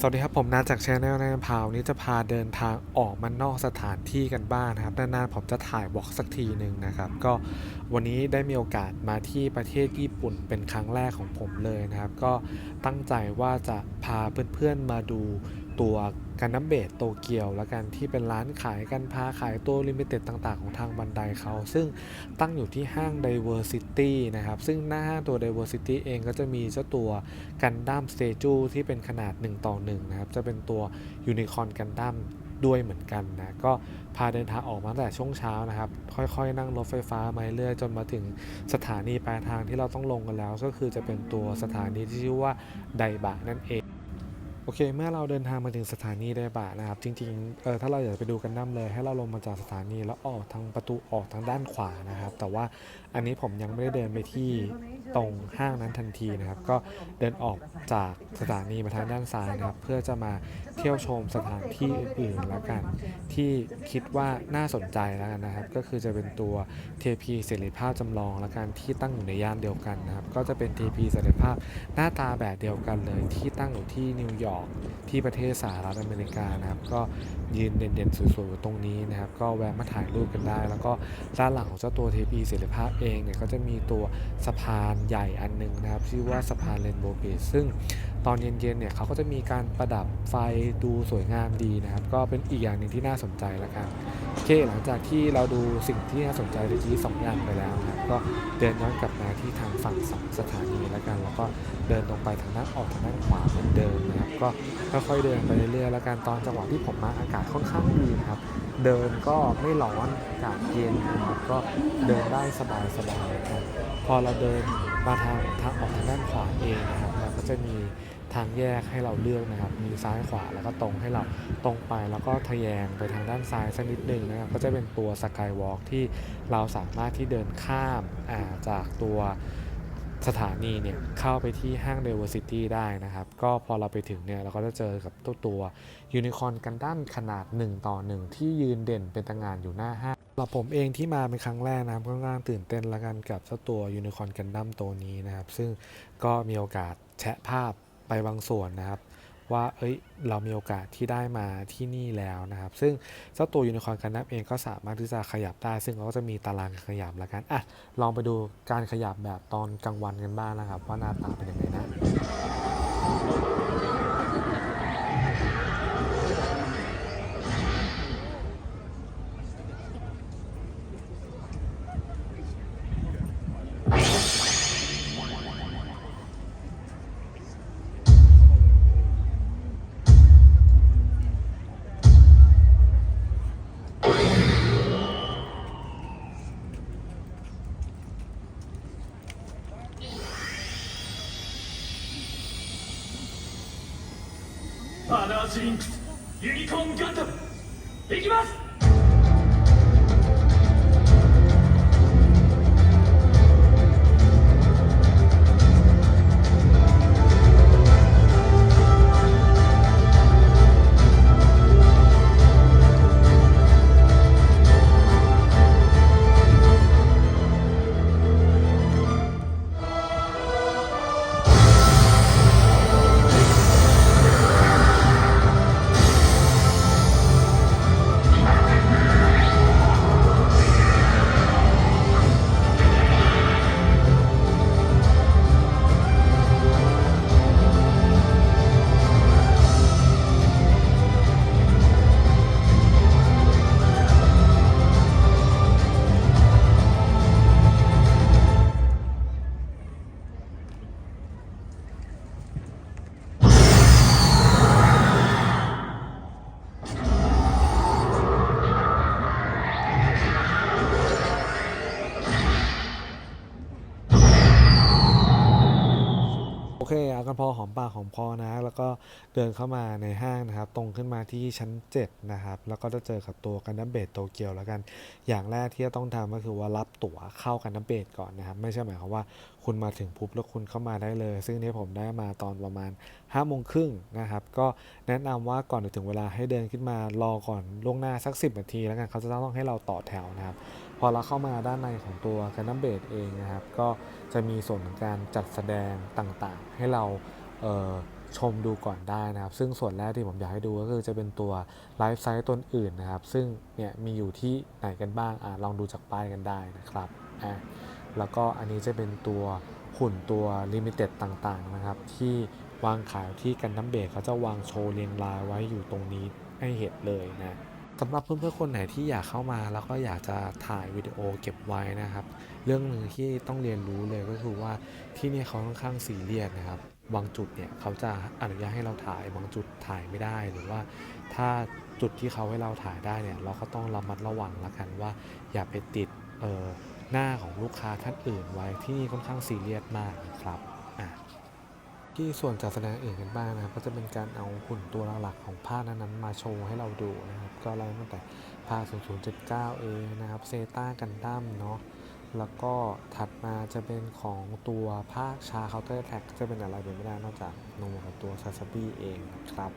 สวัสดีครับ ผมนาจากช anel ในพาวนี้จะพาเดินทางออกมานอกสถานที่กันบ้างนะครับนานๆผมจะถ่ายบล็อกสักทีหนึ่งนะครับ ก็วันนี้ได้มีโอกาสมาที่ประเทศญี่ปุ่นเป็นครั้งแรกของผมเลยนะครับ ก็ตั้งใจว่าจะพาเพื่อนๆมาดูตัว กันน้ำเบดโตเกียวแล้วกันที่เป็นร้านขายกันพาขายตัวลิมิเต็ดต่างๆ ของทางบันไดเขา ซึ่งตั้งอยู่ที่ห้าง Diversity นะครับ ซึ่งหน้าห้างตัว Diversity เองก็จะมีเจ้าตัวกันดั้มสเตจูที่เป็นขนาด 1 ต่อ1นะครับ จะเป็นตัวยูนิคอ n กันดั้มด้วยเหมือนกันนะ ก็พาเดินทางออกมาตั้งแต่ช่วงเช้านะครับ ค่อยๆ นั่งรถไฟฟ้ามาเรื่อยๆจนมาถึงสถานีปลายทางที่เราต้องลงกันแล้ว ก็คือจะเป็นตัวสถานีที่ชื่อว่าไดบะนั่นเอง โอเค เมื่อเราเดินทางมาถึงสถานีไดบะนะครับ จริงๆ เออถ้าเราอยากจะไปดูกันดั้มเลย ให้เราลงมาจากสถานีแล้วออกทางประตูออกทางด้านขวานะครับ แต่ว่าอันนี้ผมยังไม่ได้เดินไปที่ตรงห้างนั้นทันทีนะครับ ก็เดินออกจากสถานีมาทางด้านซ้ายนะครับ เพื่อจะมา เที่ยวชมสถานที่อื่นๆแล้วกัน ที่คิดว่าน่าสนใจแล้วกันนะครับ ก็คือจะเป็นตัวเทพีเสรีภาพจำลองแล้วกันที่ตั้งอยู่ในย่านเดียวกันนะครับ ก็จะเป็นเทพีเสรีภาพหน้าตาแบบเดียวกันเลยที่ตั้งอยู่ที่นิวยอร์กที่ประเทศสหรัฐอเมริกานะครับ ก็ยืนเด่นๆสวยๆตรงนี้นะครับ ก็แวะมาถ่ายรูปกันได้ แล้วก็ด้านหลังของเจ้าตัวเทพีเสรีภาพเองเนี่ยก็จะมีตัวสะพานใหญ่อันหนึงนะครับชื่อว่าสะพานเรนโบว์บริดจ์ซึ่ง ตอนเย็นๆเนี่ยเขาก็จะมีการประดับไฟดูสวยงามดีนะครับ ก็เป็นอีกอย่างหนึ่งที่น่าสนใจแล้วกันโอเคหลังจากที่เราดูสิ่งที่น่าสนใจในที่สองอย่างไปแล้วนะครับก็เดินย้อนกลับมาที่ทางฝั่งสองสถานีแล้วกัน แล้วก็เดินตรงไปทางด้านออกทางด้านขวาเหมือนเดิมนะครับก็ค่อยๆเดินไปเรื่อยๆแล้วกันตอนจังหวะที่ผมมาอากาศค่อนข้างดีนะครับเดินก็ไม่ร้อนอากาศเย็นนะครับก็เดินได้สบายๆครับพอเราเดินมาทางทางออกทางด้านขวาเองนะครับเราก็จะมี ทางแยกให้เราเลือกนะครับ มีซ้ายขวาแล้วก็ตรงให้เราตรงไปแล้วก็ทะแยงไปทางด้านซ้ายสักนิดหนึ่งนะครับ ก็จะเป็นตัวสกายวอล์กที่เราสามารถที่เดินข้ามาจากตัวสถานีเนี่ยเข้าไปที่ห้าง Diversity ได้นะครับ ก็พอเราไปถึงเนี่ยเราก็จะเจอกับตัวตัวยูนิคอ n กันดั้มขนาด 1 ต่อ 1 ที่ยืนเด่นเป็นตางงานอยู่หน้าห้างสำหรับผมเองที่มาเป็นครั้งแรกนะครับค่อนข้างตื่นเต้นละกันกับเจ้าตัวยูนิคอ n กันดั้มตัวนี้นะครับ ซึ่งก็มีโอกาสแชะภาพ ไปบางส่วนนะครับ ว่าเอ้ยเรามีโอกาสที่ได้มาที่นี่แล้วนะครับ ซึ่งเจ้าตัวยูนิคอร์นกันดั้มเองก็สามารถที่จะขยับได้ ซึ่งเขาก็จะมีตารางขยับแล้วกันอะลองไปดูการขยับแบบตอนกลางวันกันบ้างนะครับ ว่าหน้าตาเป็นยังไงนะ jinxed. พอหอมปากหอมคอนะ แล้วก็เดินเข้ามาในห้างนะครับ ตรงขึ้นมาที่ชั้น 7 นะครับ แล้วก็จะเจอกับตัวกันดั้มเบดโตเกียวแล้วกัน อย่างแรกที่จะต้องทำก็คือว่ารับตั๋วเข้ากันดั้มเบดก่อนนะครับ ไม่ใช่หมายความว่าคุณมาถึงปุ๊บแล้วคุณเข้ามาได้เลย ซึ่งนี่ผมได้มาตอนประมาณ5้าโมงครึ่งนะครับ ก็แนะนำว่าก่อนจะถึงเวลาให้เดินขึ้นมารอก่อนล่วงหน้าสัก 10นาทีแล้วกันเขาจะต้องให้เราต่อแถวนะครับ พอเราเข้ามาด้านในของตัวกันดั้มเบดเองนะครับ ก็จะมีส่วนของการจัดแสดงต่างๆ ให้เราเออชมดูก่อนได้นะครับ ซึ่งส่วนแรกที่ผมอยากให้ดูก็คือจะเป็นตัวไลฟ์ไซต์ตนอื่นนะครับ ซึ่งเนี่ยมีอยู่ที่ไหนกันบ้างอลองดูจากป้ายกันได้นะครับอะแล้วก็อันนี้จะเป็นตัวหุ่นตัวลิมิเต็ดต่างๆนะครับ ที่วางขายที่กันน้ำเบรกเขาจะวางโชว์เรียงรายไว้อยู่ตรงนี้ให้เห็นเลยนะ สำหรับเพื่อนๆคนไหนที่อยากเข้ามาแล้วก็อยากจะถ่ายวิดีโอเก็บไว้นะครับ เรื่องหนึ่งที่ต้องเรียนรู้เลยก็คือว่าที่นี่เขาค่อนข้างซีเรียสนะครับ บางจุดเนี่ยเขาจะอนุญาตให้เราถ่าย บางจุดถ่ายไม่ได้หรือว่า ถ้าจุดที่เขาให้เราถ่ายได้เนี่ยเราก็ต้องระมัดระวังละกันว่า อย่าไปติดหน้าของลูกค้าท่านอื่นไว้ที่นี่ค่อนข้างซีเรียสมากนะครับ ที่ส่วนจัดแสดงเอื่นกันบ้างนะครับ ก็จะเป็นการเอาหุ่นตัวหลักๆของภาคนั้นๆมาโชว์ให้เราดูนะครับ ก็ไล่ตั้งแต่ภาค 0079 เองนะครับเซต้ากันดั้มเนาะแล้วก็ถัดมาจะเป็นของตัวภาคชาเคาน์เตอร์แท็กจะเป็นอะไรไปไม่ได้นอกจากโนกับตัวซาซาบี้เองนะครับ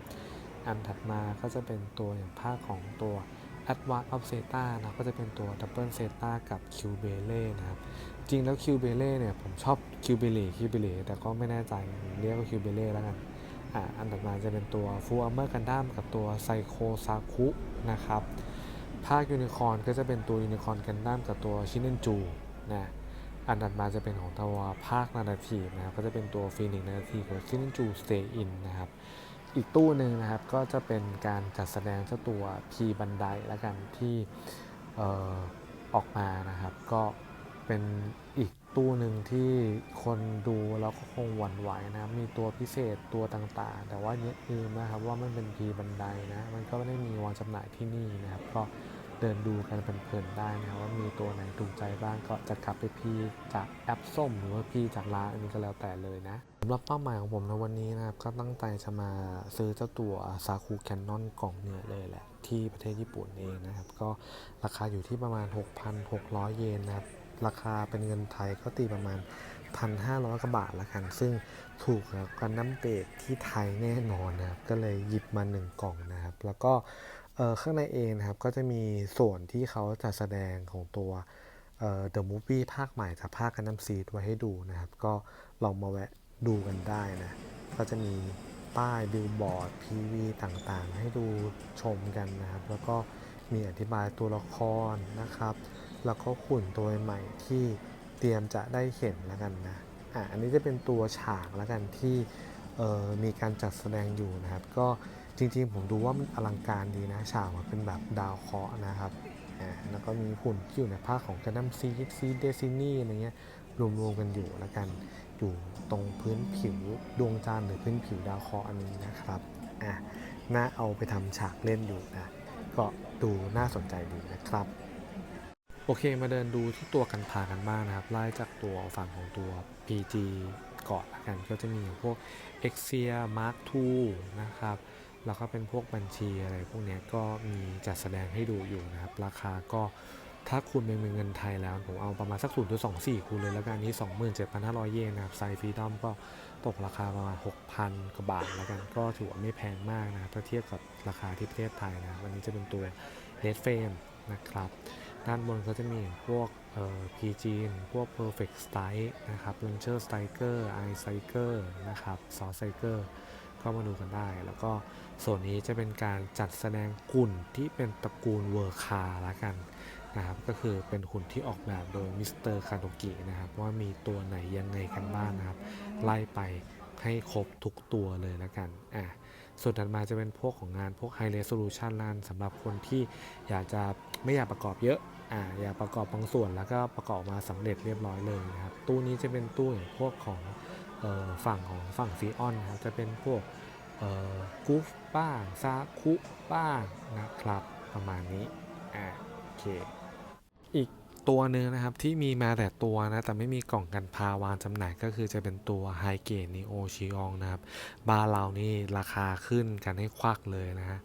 อันถัดมาก็จะเป็นตัวอย่างภาคของตัว a d v a n c e of Zeta นะก็จะเป็นตัว Double Zeta กับ Q b e l e นะครับ จริงแล้ว Q b e l e เล่เนี่ยผมชอบ Q b e l e Q b e l e แต่ก็ไม่แน่ใจเรียกว่า Q b e l e แล้วกันอ่าอันถัดมาจะเป็นตัว Full Armor Gundam กับตัว Psycho Saku นะครับภาคยูนิคอนก็จะเป็นตัวยูนิคอนกันดั้มกับตัวชินเนนจูนะอันถัดมาจะเป็นของตัวภาคนาราทีนะครับก็จะเป็นตัวฟีนิกนาราทีกับชินเนนจูสเตย์อินนะครับอีกตู้หนึ่งนะครับก็จะเป็นการจัดแสดงเจ้าตัวพีบันไดแล้วกันที่ออออกมานะครับก็ เป็นอีกตู้หนึ่งที่คนดูแล้วก็คงหวั่นไหวนะมีตัวพิเศษตัวต่างๆ แต่ว่าอย่าลืมนะครับว่ามันเป็นพีบันไดนะมันก็ไม่ได้มีวางจำหน่ายที่นี่นะครับ ก็เดินดูกันเพลินๆได้นะว่ามีตัวไหนถูกใจบ้างก็จะกลับไปพีจากแอปส้ม หรือว่าพีจากร้านอันนี้ก็แล้วแต่เลยนะสำหรับเป้าหมายของผมในวันนี้นะครับ ก็ตั้งใจจะมาซื้อเจ้าตัวซาคูแคนนอนกล่องเนี่ยเลยแหละ ที่ประเทศญี่ปุ่นเองนะครับ ก็ราคาอยู่ที่ประมาณ 6,600 เยนนะครับ ราคาเป็นเงินไทยก็ตีประมาณ 1,500กว่าบาทละกัน ซึ่งถูกกับกันน้ำเบรกที่ไทยแน่นอนนะครับ ก็เลยหยิบมา 1 กล่องนะครับ แล้วก็เข้างในเองนะครับ ก็จะมีส่วนที่เขาจะแสดงของตัวเอ่อ The Movie ภาคใหม่จากภาคกันน้ำซีดไว้ให้ดูนะครับ ก็ลองมาแวะดูกันได้นะ ก็จะมีป้ายบิลบอร์ด PV ต่างๆ ให้ดูชมกันนะครับ แล้วก็มีอธิบายตัวละครนะครับ แล้วก็ขุ่นตัวใหม่ที่เตรียมจะได้เห็นแล้วกันนะอะอันนี้จะเป็นตัวฉากแล้วกันที่เอ่อมีการจัดแสดงอยู่นะครับ ก็จริงๆผมดูว่ามันอลังการดีนะฉากมันเป็นแบบดาวเคราะห์นะครับอ่แล้วก็มีหุ่นที่อยู่ในภาคของกันดั้มซีซีเดซินี่อะไรเงี้ยรวมๆกันอยู่แล้วกันอยู่ตรงพื้นผิวดวงจันทร์หรือพื้นผิวดาวเคราะห์อันนี้นะครับอะน่าเอาไปทำฉากเล่นอยู่นะก็ดูน่าสนใจดีนะครับ โอเคมาเดินดูที่ตัวกันพากันบ้างนะครับ ไล่จากตัวฝั่งของตัว PG ก่อนละกันก็จะมีพวก e x i a Mark II นะครับ แล้วก็เป็นพวกบัญชีอะไรพวกนี้ก็มีจัดแสดงให้ดูอยู่นะครับ ราคาก็ถ้าคุณเป็นเงินไทยแล้ว ผมเอาประมาณสัก 0.24 คูณเลยแล้วกันอันนี้ 27,500 เยนนะครับไซฟีดอมก็ตกราคาประมาณ 6,000 กว่าบาทแล้วกันก็ถือว่าไม่แพงมากนะครับถ้าเทียบกับราคาที่ประเทศไทยนะวันนี้จะเป็นตัว Red Frame นะครับ ด้านบนก็จะมีพวกเอ่อ PG พวก Perfect Strike นะครับ Launcher Striker Eye Striker นะครับ Saw Striker ก็มาดูกันได้ แล้วก็ส่วนนี้จะเป็นการจัดแสดงหุ่นที่เป็นตระกูลเวอร์คาละกันนะครับ ก็คือเป็นหุ่นที่ออกแบบโดยมิสเตอร์คาโดกินะครับ ว่ามีตัวไหนยังไงกันบ้างนะครับ ไล่ไปให้ครบทุกตัวเลยละกันอะ ส่วนถัดมาจะเป็นพวกของงานพวก High Resolution ลันสำหรับคนที่อยากจะไม่อยากประกอบเยอะอ่าอยากประกอบบางส่วนแล้วก็ประกอบมาสำเร็จเรียบร้อยเลยนะครับตู้นี้จะเป็นตู้อย่างพวกของฝั่งของฝั่งซีออนนะครับจะเป็นพวกกูฟบ้างซาคุบ้างนะครับประมาณนี้อ่าโอเคอีก ตัวหนึ่งนะครับ ที่มีมาแต่ตัวนะ แต่ไม่มีกล่องกันพาวางจำหน่ายก็คือจะเป็นตัวไฮเกนีโอชิอองนะครับ บาร์เรานี่ราคาขึ้นกันให้ควักเลยนะฮะ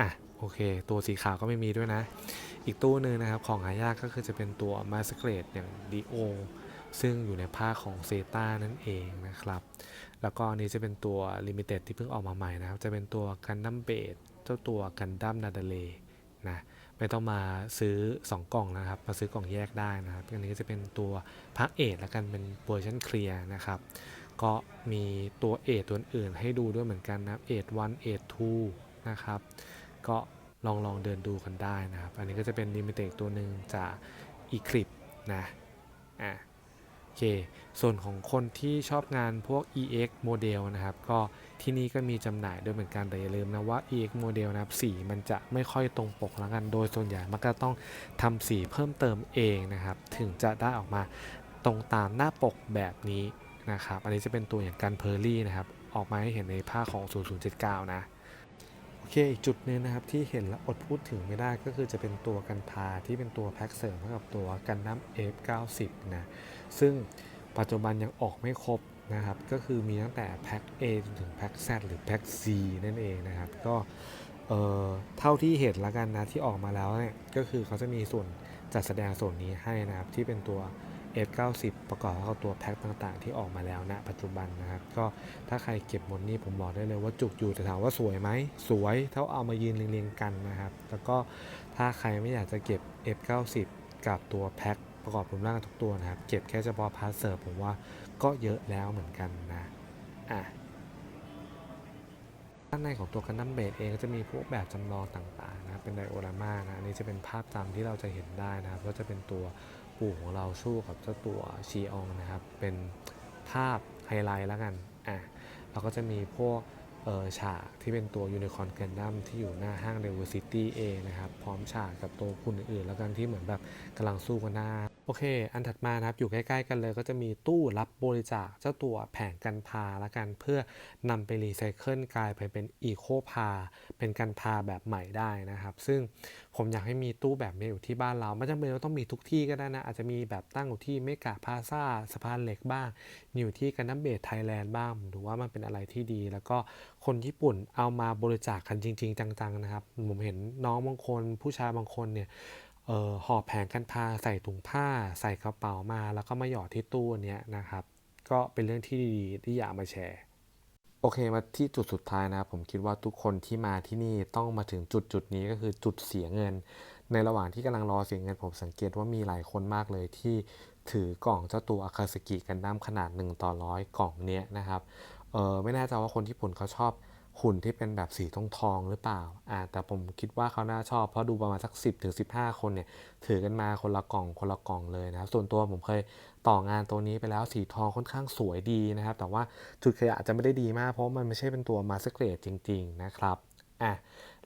อะโอเค ตัวสีขาวก็ไม่มีด้วยนะ อีกตู้หนึ่งนะครับ ของหายากก็คือจะเป็นตัวมาสเกรดอย่างดีโอซึ่งอยู่ในภาคของเซตานั่นเองนะครับ แล้วก็อันนี้จะเป็นตัวลิมิเต็ดที่เพิ่งออกมาใหม่นะครับ จะเป็นตัวกันดั้มเบดเจ้าตัวกันดั้มนาดาเลนะ ไม่ต้องมาซื้อ 2 กล่องนะครับ มาซื้อกล่องแยกได้นะครับ อันนี้ก็จะเป็นตัวพักเอทแล้วกันเป็นเวอร์ชันเคลียร์นะครับ ก็มีตัวเอทตัวอื่นให้ดูด้วยเหมือนกันนะเอท1เอท2นะครับ ก็ลองลองเดินดูกันได้นะครับ อันนี้ก็จะเป็นลิมิเต็ตัวหนึ่งจาก e c l i p s นะอะโอเค ส่วนของคนที่ชอบงานพวก EX โมเดลนะครับ ก็ ที่นี่ก็มีจำหน่ายด้วยเหมือนกันแต่อย่าลืมนะว่า EX โมเดลนะครับสีมันจะไม่ค่อยตรงปกแล้วกันโดยส่วนใหญ่มันก็ต้องทำสีเพิ่มเติมเองนะครับ ถึงจะได้ออกมาตรงตามหน้าปกแบบนี้นะครับ อันนี้จะเป็นตัวอย่างกันเพอร์ลี่นะครับ ออกมาให้เห็นในภาของ 0079 นะ โอเค อีกจุดหนึงนะครับที่เห็นแล้วอดพูดถึงไม่ได้ก็คือจะเป็นตัวกันพาที่เป็นตัวแพ็กเสริมให้กับตัวกันน้ำ F90 นะ ซึ่งปัจจุบันยังออกไม่ครบ นะครับ ก็คือมีตั้งแต่แพ็ก A จนถึงแพ็ก Z หรือแพ็ก C นั่นเองนะครับ ก็เอ่อเท่าที่เห็นล้วกันนะที่ออกมาแล้วเนี่ยก็คือเขาจะมีส่วนจัดแสดงส่วนนี้ให้นะครับ ที่เป็นตัว F90 ประกอบกับตัวแพ็คต่างๆ ที่ออกมาแล้วณปัจจุบันนะครับ ก็ถ้าใครเก็บหมดนี่ผมบอกได้เลยว่าจุกอยู่แต่ถามว่าสวยไหมสวยเท่าเอามายืนเรียงๆกันนะครับ แล้วก็ถ้าใครไม่อยากจะเก็บ F90 กับตัวแพ็คประกอบรวมร่างทุกตัวนะครับ เก็บแค่เฉพาะพาร์ทเซิร์ฟผมว่า ก็เยอะแล้วเหมือนกันนะอะด้านในของตัวกันดัมเบดเองก็จะมีพวกแบบจำลองต่างๆนะเป็นไดโอรามานะอันนี้จะเป็นภาพจำที่เราจะเห็นได้นะครับก็จะเป็นตัวปู่ของเราสู้กับเจ้าตัวชีอองนะครับ เป็นภาพไฮไลท์แล้วกันอะเราก็จะมีพวกฉากที่เป็นตัวยูนิคอร์นกันดัมที่อยู่หน้าห้างเรเวอร์ซิตี้เองนะครับ พร้อมฉากกับตัวคุณอื่นๆแล้วกันที่เหมือนแบบกำลังสู้กันหน้า โอเค อันถัดมานะครับ อยู่ใกล้ๆกันเลยก็จะมีตู้รับบริจาคเจ้าตัวแผงกันพาละกัน เพื่อนำไปรีไซเคิลกลายไปเป็นอีโคพา เป็นกันพาแบบใหม่ได้นะครับ ซึ่งผมอยากให้มีตู้แบบนี้อยู่ที่บ้านเรา ไม่จำเป็นว่าต้องมีทุกที่ก็ได้นะ อาจจะมีแบบตั้งอยู่ที่เมกาพาซาสะพานเหล็กบ้าง อยู่ที่กันน้ำเบสไทยแลนด์บ้างหรือว่ามันเป็นอะไรที่ดี แล้วก็คนญี่ปุ่นเอามาบริจาคกันจริง ๆ จังๆนะครับ ผมเห็นน้องบางคนผู้ชายบางคนเนี่ย ห่อแผงกันพาใส่ถุงผ้าใส่กระเป๋ามา แล้วก็มาหยอดที่ตู้เนี้ยนะครับ ก็เป็นเรื่องที่ดีๆที่อยากมาแชร์ โอเคมาที่จุดสุดท้ายนะครับผมคิดว่าทุกคนที่มาที่นี่ต้องมาถึงจุดจุดนี้ก็คือจุดเสียเงิน ในระหว่างที่กำลังรอเสียเงิน ผมสังเกตว่ามีหลายคนมากเลยที่ถือกล่องเจ้าตัวอาคาสกิกันดั้มขนาด1ต่อร้อยกล่องเนี้ยนะครับเออไม่แน่ใจว่าคนญี่ปุ่นเขาชอบ หุ่นที่เป็นแบบสีทองทองหรือเปล่าอ่า แต่ผมคิดว่าเขาน่าชอบ เพราะดูประมาณสัก 10ถึง15 คนเนี่ย ถือกันมาคนละกล่องคนละกล่องเลยนะครับ ส่วนตัวผมเคยต่องานตัวนี้ไปแล้วสีทองค่อนข้างสวยดีนะครับ แต่ว่าจุดขยะอาจจะไม่ได้ดีมาก เพราะมันไม่ใช่เป็นตัวมาสเกรดจริง ๆ นะครับอะ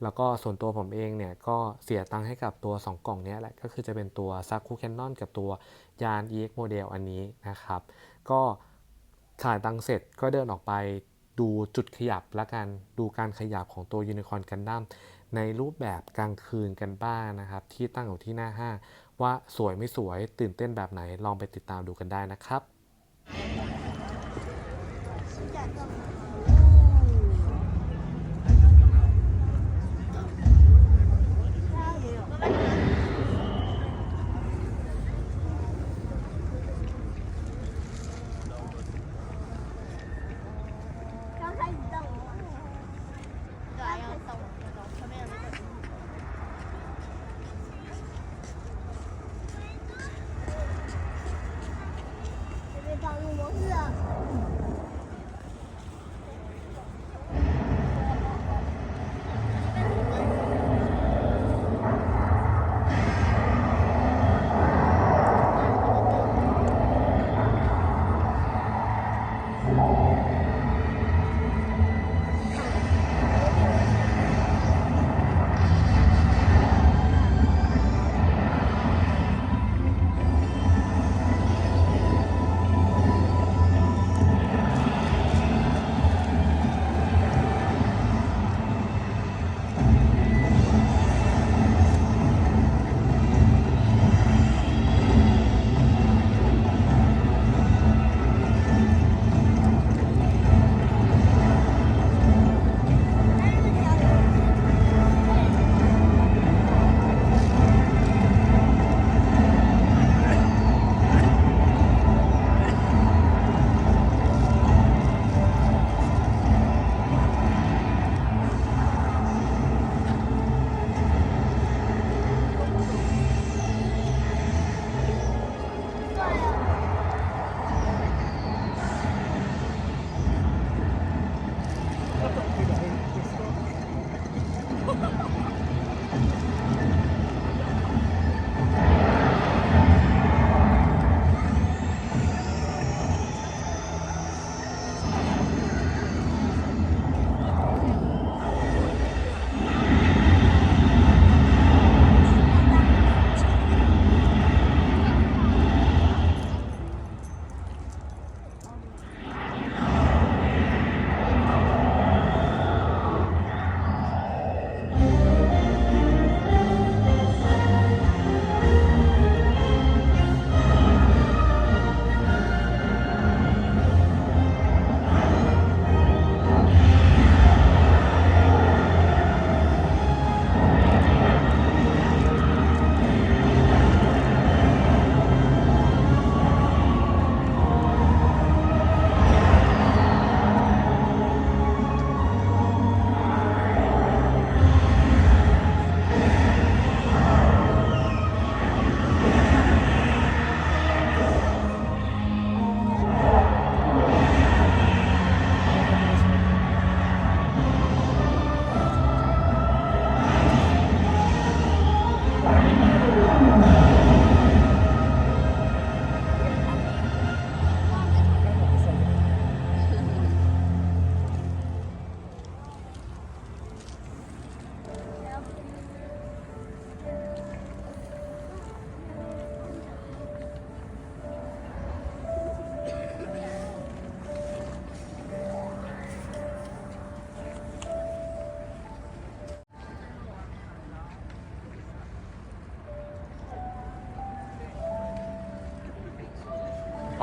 แล้วก็ส่วนตัวผมเองเนี่ยก็เสียตังค์ให้กับตัว 2 กล่องนี้แหละ ก็คือจะเป็นตัวซักคูแคนนอนกับตัวยาน EX โมเดลอันนี้นะครับ ก็ถ่ายตังค์เสร็จก็เดินออกไป ดูจุดขยับละกันดูการขยับของตัวยูนิคอร์นกันดั้มในรูปแบบกลางคืนกันบ้างนะครับ ที่ตั้งอยู่ที่หน้าห้างว่าสวยไม่สวยตื่นเต้นแบบไหนลองไปติดตามดูกันได้นะครับ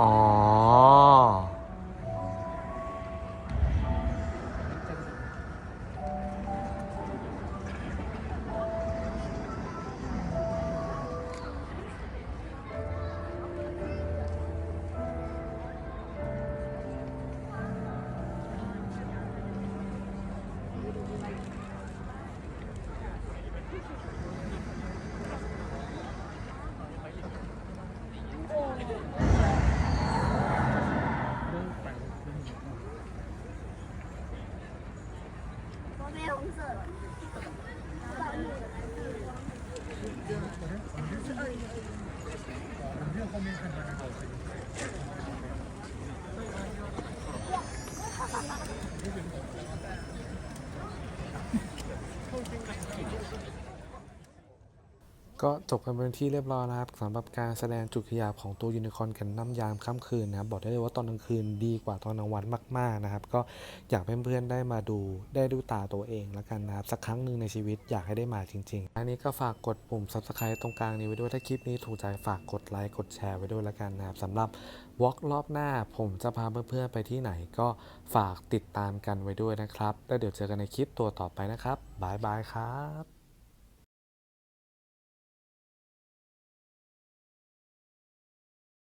อ๋ ก็จบกันเป็นที่เรียบร้อยแล้วครับสำหรับการแสดงจุดขยับของตัวยูนิคอร์นกันน้ำยามค่ำคืนนะครับบอกได้เลยว่าตอนกลางคืนดีกว่าตอนกลางวันมากๆนะครับ ก็อยากเพื่อนๆได้มาดูได้ดูตาตัวเองแล้วกันนะครับสักครั้งหนึ่งในชีวิตอยากให้ได้มาจริง ๆ อันนี้ก็ฝากกดปุ่ม subscribe ตรงกลางนี้ไว้ด้วยถ้าคลิปนี้ถูกใจฝากกดไลค์กดแชร์ไว้ด้วยแล้วกันนะครับสำหรับวอล์กรอบหน้าผมจะพาเพื่อนๆไปที่ไหน ก็ฝากติดตามกันไว้ด้วยนะครับแล้วเดี๋ยวเจอกันในคลิปตัวต่อไปนะครับบายบายครับ